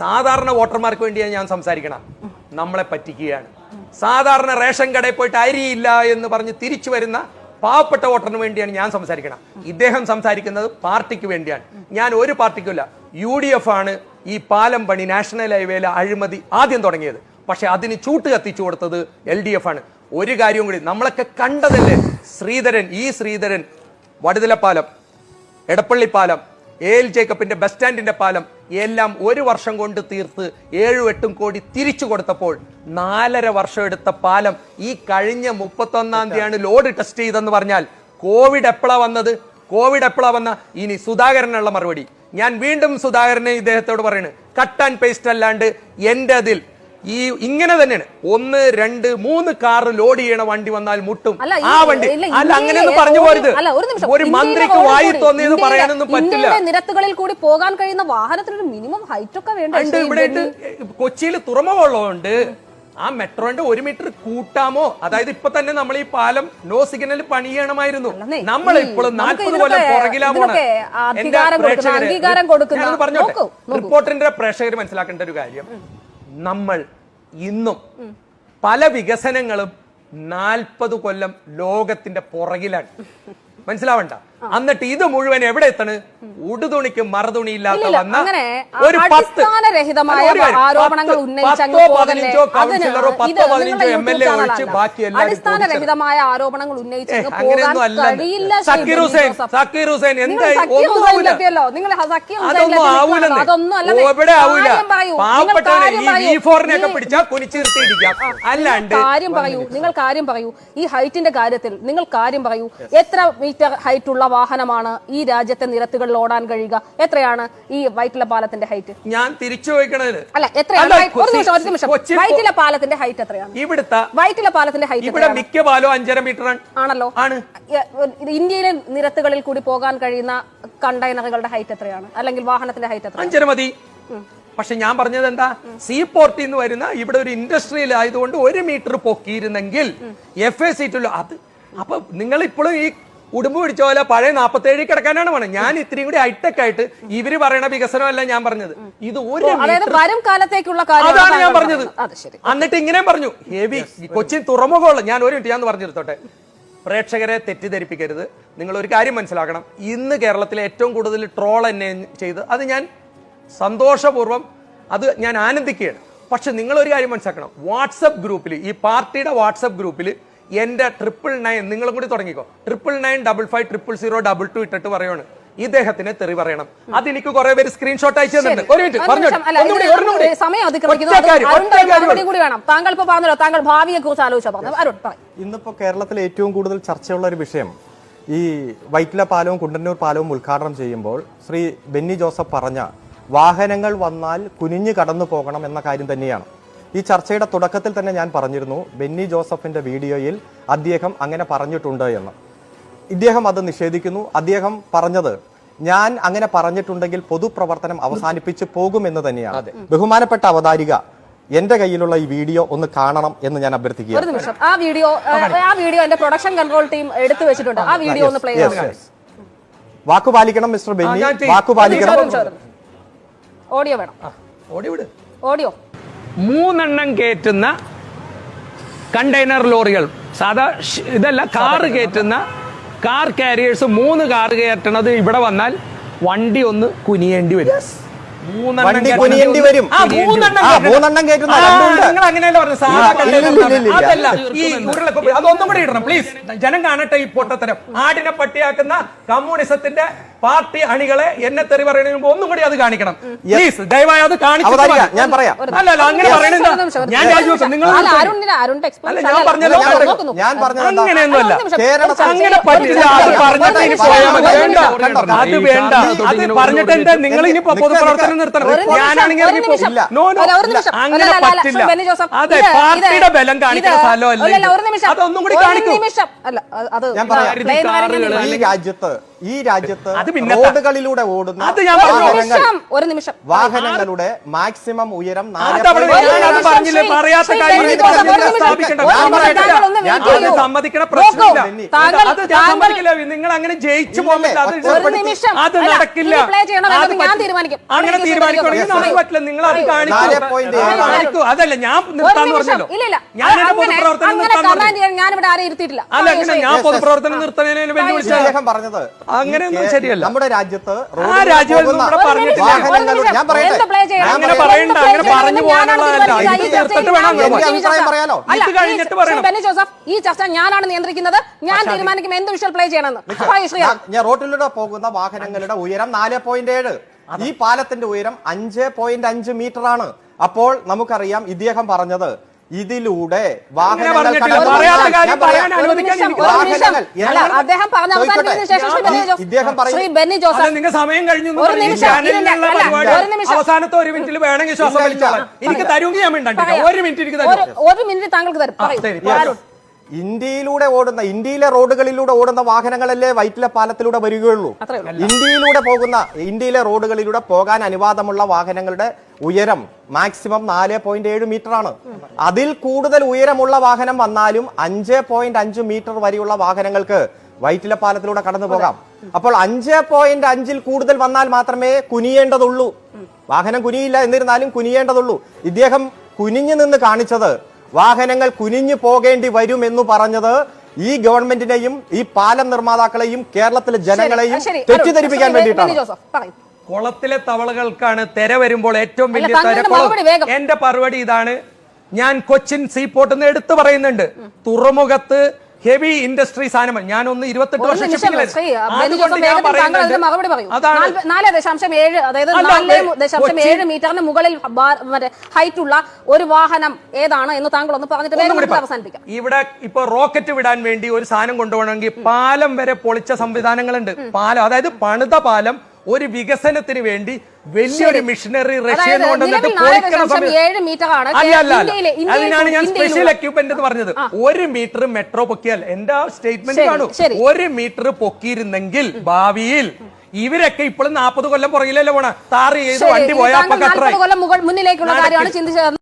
സാധാരണ വോട്ടർമാർക്ക് വേണ്ടിയാണ് ഞാൻ സംസാരിക്കണം. നമ്മളെ പറ്റിക്കുകയാണ്. സാധാരണ റേഷൻ കടയിൽ പോയിട്ട് അരിയില്ല എന്ന് പറഞ്ഞ് തിരിച്ചു വരുന്ന പാവപ്പെട്ട വോട്ടറിന് വേണ്ടിയാണ് ഞാൻ സംസാരിക്കണം. ഇദ്ദേഹം സംസാരിക്കുന്നത് പാർട്ടിക്ക് വേണ്ടിയാണ്. ഞാൻ ഒരു പാർട്ടിക്കുമില്ല യു ഡി എഫ് ആണ് ഈ പാലം പണി നാഷണൽ ഹൈവേയിലെ അഴിമതി ആദ്യം തുടങ്ങിയത്. പക്ഷെ അതിന് ചൂട്ട് കത്തിച്ചു കൊടുത്തത് എൽ ഡി എഫ് ആണ്. ഒരു കാര്യവും കൂടി നമ്മളൊക്കെ കണ്ടതല്ലേ ശ്രീധരൻ ഈ ശ്രീധരൻ വടുതലപ്പാലം എടപ്പള്ളി പാലം എ എൽ ജേക്കബിന്റെ ബസ് സ്റ്റാൻഡിന്റെ പാലം എല്ലാം ഒരു വർഷം കൊണ്ട് തീർത്ത് ഏഴും എട്ടും കോടി തിരിച്ചു കൊടുത്തപ്പോൾ നാലര വർഷം എടുത്ത പാലം ഈ കഴിഞ്ഞ മുപ്പത്തൊന്നാം തീയതിയാണ് ലോഡ് ടെസ്റ്റ് ചെയ്തെന്ന് പറഞ്ഞാൽ കോവിഡ് എപ്പോഴാ വന്നത്? കോവിഡ് എപ്പോഴാ വന്ന? ഇനി സുധാകരനുള്ള മറുപടി. ഞാൻ വീണ്ടും സുധാകരനെ ഇദ്ദേഹത്തോട് പറയുന്നത് കട്ട് ആൻഡ് പേസ്റ്റ് അല്ലാണ്ട് എന്റെ അതിൽ ഈ ഇങ്ങനെ തന്നെയാണ്. ഒന്ന് രണ്ട് മൂന്ന് കാർ ലോഡ് ചെയ്യണ വണ്ടി വന്നാൽ മുട്ടും. ആ വണ്ടി. അല്ല അങ്ങനെയൊന്നും പറഞ്ഞു പോരുത്. ഒരു മന്ത്രിക്ക് വായി തോന്നിയെന്ന് തോന്നിയത് പറയാനൊന്നും പറ്റില്ല. നിരത്തുകളിൽ കൂടി പോകാൻ കഴിയുന്ന വാഹനത്തിന് മിനിമം ഹൈറ്റ് ഒക്കെ വേണ്ട? ഇവിടെ കൊച്ചിയിൽ തുറമുള്ളതുകൊണ്ട് ആ മെട്രോന്റെ ഒരു മീറ്റർ കൂട്ടാമോ? അതായത് ഇപ്പൊ തന്നെ നമ്മൾ ഈ പാലം നോ സിഗ്നൽ പണിയണമായിരുന്നു ചെയ്യണമായിരുന്നു. നമ്മൾ ഇപ്പോഴും നാൽപ്പത് കൊല്ലം ഇതിനൊക്കെ- പുറകിലാ പോണ ഇതിനൊക്കെ അധികാരം കൊടുക്കുന്ന, നോക്കൂ, നോക്കൂ. റിപ്പോർട്ടിന്റെ പ്രേക്ഷകർ മനസ്സിലാക്കേണ്ട ഒരു കാര്യം. നമ്മൾ ഇന്നും പല വികസനങ്ങളും നാൽപ്പത് കൊല്ലം ലോകത്തിന്റെ പുറകിലാണ്. മനസ്സിലാവണ്ട? എന്നിട്ട് ഇത് മുഴുവൻ എവിടെ എത്തണ്? ഉടുതുണിക്ക് മറുതുണി ഇല്ലാത്ത വന്ന ഒരു ആരോപണങ്ങൾ പത്ത് പതിനഞ്ചോ കൗൺസിലറോ ഇത് പത്തോ പതിനഞ്ചോ നിങ്ങളുടെ എം എൽ എ ഒഴിച്ച് ബാക്കി എല്ലാവരും ആരോപണങ്ങൾ ഉന്നയിച്ച് അങ്ങ് പോകാൻ അങ്ങനെയൊന്നും അല്ല കഴിയില്ല ശ്രീ സക്കീർ ഹുസൈൻ. സക്കീർ ഹുസൈൻ എന്തായി? അതൊന്നും. ആവൂലെന്ന് ആവൂല പാവപ്പെട്ടവനെ ഈ ഫോറിനെ ഒക്കെ അല്ലാണ്ട് കാര്യം പറയൂ. നിങ്ങൾ കാര്യം പറയൂ. ഈ ഹൈറ്റിന്റെ കാര്യത്തിൽ നിങ്ങൾ കാര്യം പറയൂ. എത്ര മീറ്റർ ഹൈറ്റ് ഉള്ള വാഹനമാണ് ഈ രാജ്യത്തെ നിരത്തുകളിൽ ഓടാൻ കഴിയുക. എത്രയാണ് ഈ വൈറ്റില പാലത്തിന്റെ ഹൈറ്റ് ഞാൻ തിരിച്ചു ചോദിക്കണത് അല്ല എത്രയാണ്? അല്ല, ഹൈറ്റ്? ഒരു നിമിഷം ഒരു നിമിഷം. വൈറ്റില പാലത്തിന്റെ ഹൈറ്റ് എത്രയാണ്? ഇവിടുത്തെ വൈറ്റില പാലത്തിന്റെ ഹൈറ്റ് ഇവിടെ മിക്ക പാലവും അഞ്ചര മീറ്റർ ആണല്ലോ. ആണ്. ഇന്ത്യയിലെ നിരത്തുകളിൽ കൂടി പോകാൻ കഴിയുന്ന കണ്ടെയ്നറുകളുടെ ഹൈറ്റ് എത്രയാണ്? അല്ലെങ്കിൽ വാഹനത്തിന്റെ ഹൈറ്റ് എത്രയാണ്? അഞ്ചര മതി. പക്ഷെ ഞാൻ പറഞ്ഞത് എന്താ? സീ പോർട്ടിൽ നിന്ന് വരുന്ന ഇവിടെ ഒരു ഇൻഡസ്ട്രിയിൽ ആയതുകൊണ്ട് ഒരു മീറ്റർ പൊക്കിയിരുന്നെങ്കിൽ എഫ് എ സീറ്റുള്ള അത് അപ്പൊ നിങ്ങൾ ഇപ്പോഴും ഈ ഉടുമ്പ് പിടിച്ച പോലെ പഴയ നാപ്പത്തേഴ് കിടക്കാനാണ് വേണം ഞാൻ ഇത്രയും കൂടി ഹൈടെക് ആയിട്ട് ഇവർ പറയണ വികസനമല്ല ഞാൻ പറഞ്ഞത്. ഇത് ഒരു അതായത് വരും കാലത്തേക്കുള്ള കാര്യമാണ് അതാണ് ഞാൻ പറഞ്ഞത്. എന്നിട്ട് ഇങ്ങനെ പറഞ്ഞു. ഹെവി കൊച്ചി തുറമുഖമുള്ള ഞാൻ ഒരു മിനിറ്റ് ഞാൻ പറഞ്ഞിരുത്തോട്ടെ. പ്രേക്ഷകരെ തെറ്റിദ്ധരിപ്പിക്കരുത്. നിങ്ങൾ ഒരു കാര്യം മനസ്സിലാക്കണം. ഇന്ന് കേരളത്തിലെ ഏറ്റവും കൂടുതൽ ട്രോൾ എന്നെ ചെയ്ത് അത് ഞാൻ സന്തോഷപൂർവം അത് ഞാൻ ആനന്ദിക്കുകയാണ്. പക്ഷെ നിങ്ങൾ ഒരു കാര്യം മനസ്സിലാക്കണം. വാട്സപ്പ് ഗ്രൂപ്പിൽ ഈ പാർട്ടിയുടെ വാട്സപ്പ് ഗ്രൂപ്പിൽ എന്റെ ട്രിപ്പിൾ നയൻ നിങ്ങളും കൂടി തുടങ്ങിക്കോ. Triple nine double five triple zero double two ഇട്ടിട്ട് പറയാണ്. ഇദ്ദേഹത്തിന് തെറി പറയണം. അതെനിക്ക് കുറെ പേര് സ്ക്രീൻഷോട്ട് അയച്ചു തന്നിട്ടുണ്ട്. ഒരു മിനിറ്റ് സമയം അതിക്രമിക്കുന്നു താങ്കൾ ഇപ്പൊ പറഞ്ഞല്ലോ താങ്കൾ ഭാവിയെ കുറിച്ച് ആലോചിച്ചാ. ഇന്നിപ്പോ അരുൺ കേരളത്തിലെ ഏറ്റവും കൂടുതൽ ചർച്ചയുള്ള ഒരു വിഷയം ഈ വൈറ്റില പാലവും കുണ്ടന്നൂർ പാലവും ഉദ്ഘാടനം ചെയ്യുമ്പോൾ ശ്രീ ബെന്നി ജോസഫ് പറഞ്ഞ വാഹനങ്ങൾ വന്നാൽ കുനിഞ്ഞു കടന്നു പോകണം എന്ന കാര്യം തന്നെയാണ്. ഈ ചർച്ചയുടെ തുടക്കത്തിൽ തന്നെ ഞാൻ പറഞ്ഞിരുന്നു ബെന്നി ജോസഫിന്റെ വീഡിയോയിൽ അദ്ദേഹം അങ്ങനെ പറഞ്ഞിട്ടുണ്ട് എന്ന്. ഇദ്ദേഹം അത് നിഷേധിക്കുന്നു. അദ്ദേഹം പറഞ്ഞത് ഞാൻ അങ്ങനെ പറഞ്ഞിട്ടുണ്ടെങ്കിൽ പൊതുപ്രവർത്തനം അവസാനിപ്പിച്ച് പോകുമെന്ന് തന്നെയാണ്. ബഹുമാനപ്പെട്ട അവതാരിക എന്റെ കയ്യിലുള്ള ഈ വീഡിയോ ഒന്ന് കാണണം എന്ന് ഞാൻ ഒരു അഭ്യർത്ഥിക്കുകയാണ് നിമിഷം. ആ വീഡിയോ ആ വീഡിയോ എന്റെ പ്രൊഡക്ഷൻ കൺട്രോൾ ടീം എടുത്തു വെച്ചിട്ടുണ്ട്. ആ വീഡിയോ ഒന്ന് പ്ലേ. വാക്കു പാലിക്കണം മിസ്റ്റർ ബെന്നി. വാക്കു പാലിക്കണം. ഓഡിയോ വേണം. Audio audio. മൂന്നെണ്ണം കയറ്റുന്ന കണ്ടെയ്നർ ലോറികൾ. സാധാ ഇതല്ല കാറ് കയറ്റുന്ന കാർ കാരിയേഴ്സ് മൂന്ന് കാർ കയറ്റണത് ഇവിടെ വന്നാൽ വണ്ടി ഒന്ന് കുനിയേണ്ടി വരും. അതൊന്നും കൂടി ഇടണം പ്ലീസ് ജനം കാണട്ടെ ഈ പൊട്ടത്തരം. ആടിനെ പട്ടിയാക്കുന്ന കമ്മ്യൂണിസത്തിന്റെ പാർട്ടി അണികളെ എന്നെ തെറി പറയുന്നതിന് മുമ്പ് ഒന്നും കൂടി അത് കാണിക്കണം. പ്ലീസ് ദയവായി അത് കാണിക്കണം ഞാൻ പറയാം. അല്ല അല്ല അങ്ങനെ പറയണെന്താ ഞാൻ. രാജിവെക്കും നിങ്ങൾ അല്ല, ഞാൻ പറഞ്ഞല്ലോ. ഞാൻ പറഞ്ഞത് അങ്ങനെയൊന്നുമല്ല അങ്ങനെ പറ്റില്ല. അത് പറഞ്ഞിട്ട് ഇനി പോയാൽ മതി. വേണ്ട. അത് വേണ്ട. അത് പറഞ്ഞിട്ട് എന്താ? നിങ്ങൾ ഇനി പൊതുപ്രവർത്തനം നിർത്തണം. ഞാനാണെങ്കിൽ നോ നോ. അങ്ങനെ പറ്റില്ല. അതെ പാർട്ടിയുടെ ബലം കാണിക്കുന്ന സ്ഥലമല്ല ഒരു നിമിഷം. അതൊന്നും കൂടി കാണിക്കും. കാണിക്കൂ അല്ല, അത് ഞാൻ പറയാം. ഈ രാജ്യത്ത് ഈ രാജ്യത്ത് റോഡുകളിലൂടെ ഓടുന്ന അത് ഞാൻ ഒരു നിമിഷം ഒരു നിമിഷം. വാഹനങ്ങളുടെ മാക്സിമം ഉയരം നിങ്ങൾ അങ്ങനെ ജയിച്ചു അത് നടക്കില്ല. ഇനി play ചെയ്യണോ അത് വേണ്ടോ എന്ന് ഞാൻ തീരുമാനിക്കും. അങ്ങനെ അവിടെ തീരുമാനിക്കുകയാണെങ്കിൽ നമുക്ക് പറ്റില്ല നിങ്ങൾ അത് കാണിക്കൂ. അതല്ല ഞാൻ നിർത്താന്ന് പറഞ്ഞല്ലോ. ഇല്ല ഇല്ല. ഞാൻ പൊതുപ്രവർത്തനം ഇരുത്തിയിട്ടില്ല. അല്ല. ഞാൻ പൊതുപ്രവർത്തനം നിർത്തുന്നതിന് വെല്ലുവിളിച്ച ഇദ്ദേഹം പറഞ്ഞത്. അങ്ങനെയൊന്നും ശരിയല്ല. നമ്മുടെ രാജ്യത്ത് ആ രാജ്യം ഇവിടെ പറഞ്ഞിട്ടില്ല. ഞാൻ പറയട്ടെ. അങ്ങനെ പറയണ്ട, അങ്ങനെ പറഞ്ഞു പോകാനുള്ളതല്ല. ഇത് ഈ തീർത്തിട്ട് വേണം അഭിപ്രായം പറയാലോ? ഇത് കഴിഞ്ഞിട്ട് പറയണം. ബെന്നി ജോസഫ് ഈ ചർച്ച ഞാനാണ് നിയന്ത്രിക്കുന്നത് ഞാൻ തീരുമാനിക്കും എന്ത് വിഷ്വൽ പ്ലേ ചെയ്യണമെന്ന് ഞാൻ- ഞാൻ റോഡിലൂടെ പോകുന്ന വാഹനങ്ങളുടെ ഉയരം നാല് പോയിന്റ് ഏഴ് ഈ പാലത്തിന്റെ ഉയരം അഞ്ച് പോയിന്റ് അഞ്ച് മീറ്റർ ആണ് അപ്പോൾ നമുക്കറിയാം ഇദ്ദേഹം പറഞ്ഞത് ഇതിലൂടെ വാഹനങ്ങൾ അദ്ദേഹം പറഞ്ഞ ശേഷം ശ്രീ ബെന്നി ജോസഫ് നിങ്ങൾ സമയം കഴിഞ്ഞു ഒരു നിമിഷം, അവസാനത്തെ ഒരു മിനിറ്റിൽ വേണമെങ്കിൽ ശ്വാസം. വലിച്ചോളാം എനിക്ക് തരുമെങ്കിൽ ഞാൻ ഒരു മിനിറ്റ് എനിക്ക് ഒരു ഒരു മിനിറ്റ് താങ്കൾക്ക് തരും. പറയൂ? ഇന്ത്യയിലൂടെ ഓടുന്ന ഇന്ത്യയിലെ റോഡുകളിലൂടെ ഓടുന്ന വാഹനങ്ങളല്ലേ വൈറ്റില പാലത്തിലൂടെ വരികയുള്ളൂ. ഇന്ത്യയിലൂടെ പോകുന്ന ഇന്ത്യയിലെ റോഡുകളിലൂടെ പോകാൻ അനുവാദമുള്ള വാഹനങ്ങളുടെ ഉയരം മാക്സിമം നാല് പോയിന്റ് ഏഴ് മീറ്റർ ആണ്. അതിൽ കൂടുതൽ ഉയരമുള്ള വാഹനം വന്നാലും അഞ്ച് പോയിന്റ് അഞ്ച് മീറ്റർ വരെയുള്ള വാഹനങ്ങൾക്ക് വൈറ്റില പാലത്തിലൂടെ കടന്നു പോകാം. അപ്പോൾ അഞ്ച് പോയിന്റ് അഞ്ചിൽ കൂടുതൽ വന്നാൽ മാത്രമേ കുനിയേണ്ടതുള്ളൂ. വാഹനം കുനിയില്ല എന്നിരുന്നാലും കുനിയേണ്ടതുള്ളൂ. ഇദ്ദേഹം കുനിഞ്ഞു നിന്ന് കാണിച്ചത് വാഹനങ്ങൾ കുനിഞ്ഞു പോകേണ്ടി വരുമെന്ന് എന്ന് പറഞ്ഞത് ഈ ഗവൺമെന്റിനെയും ഈ പാലം നിർമ്മാതാക്കളെയും കേരളത്തിലെ ജനങ്ങളെയും തെറ്റിദ്ധരിപ്പിക്കാൻ വേണ്ടിയിട്ടാണ്. കുളത്തിലെ തവളകൾക്കാണ് തെര വരുമ്പോൾ ഏറ്റവും വലിയ എന്റെ പറുപടി ഇതാണ്. ഞാൻ കൊച്ചിൻ സീപോർട്ട് നിന്ന് എടുത്തു പറയുന്നുണ്ട്. തുറമുഖത്ത് ഹെവി ഇൻഡസ്ട്രി സാധനം ഞാനൊന്ന് ഇരുപത്തെട്ട് വർഷം നാല് ദശാംശം ഏഴ് അതായത് അല്ല, നാല് ദശാംശം ഏഴ് മീറ്ററിന് മുകളിൽ ഹൈറ്റ് ഉള്ള ഒരു വാഹനം ഏതാണ് എന്ന് താങ്കൾ ഒന്ന് പറഞ്ഞിട്ട് അവസാനിപ്പിക്കാം. ഇവിടെ ഇപ്പൊ റോക്കറ്റ് വിടാൻ വേണ്ടി ഒരു സാധനം കൊണ്ടുപോകണമെങ്കിൽ പാലം വരെ പൊളിച്ച സംവിധാനങ്ങളുണ്ട്. പാലം അതായത് പണിത പാലം ഒരു വികസനത്തിന് വേണ്ടി വലിയൊരു മിഷനറി റഷ്യ അതിനാണ് ഞാൻ സ്പെഷ്യൽ എക്യുപ്മെന്റ് എന്ന് പറഞ്ഞത്. ഒരു മീറ്റർ മെട്രോ പൊക്കിയാൽ എന്റെ ആ സ്റ്റേറ്റ്മെന്റ് കാണും? ഒരു മീറ്റർ പൊക്കിയിരുന്നെങ്കിൽ ഭാവിയിൽ ഇവരൊക്കെ ഇപ്പോഴും നാൽപ്പത് കൊല്ലം പുറകിലല്ലേ പോണ? താറ് ചെയ്ത് വണ്ടി പോയാൽ മുന്നിലേക്കുള്ള കാര്യമാണ് ചിന്തിച്ചത്.